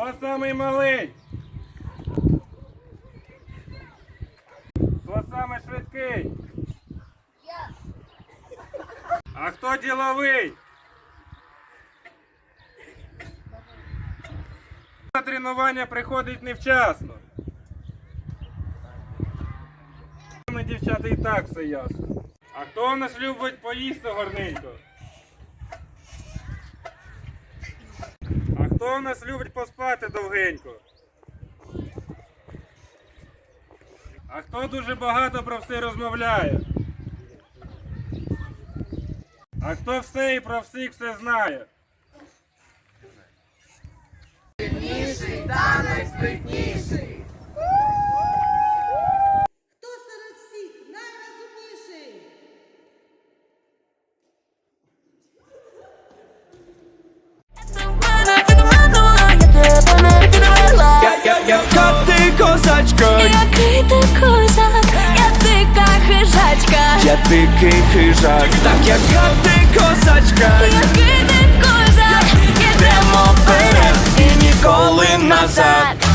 Хто самий малий? Хто самий швидкий? А хто діловий? На тренування приходить невчасно. Дівчата, і так все ясно. А хто у нас любить поїсти горненько? Хто у нас любить поспати довгенько? А хто дуже багато про все розмовляє? А хто все і про всіх все знає? Хто дикий хижак, так як ти козачка, який ти козак, йдемо вперед і ніколи назад.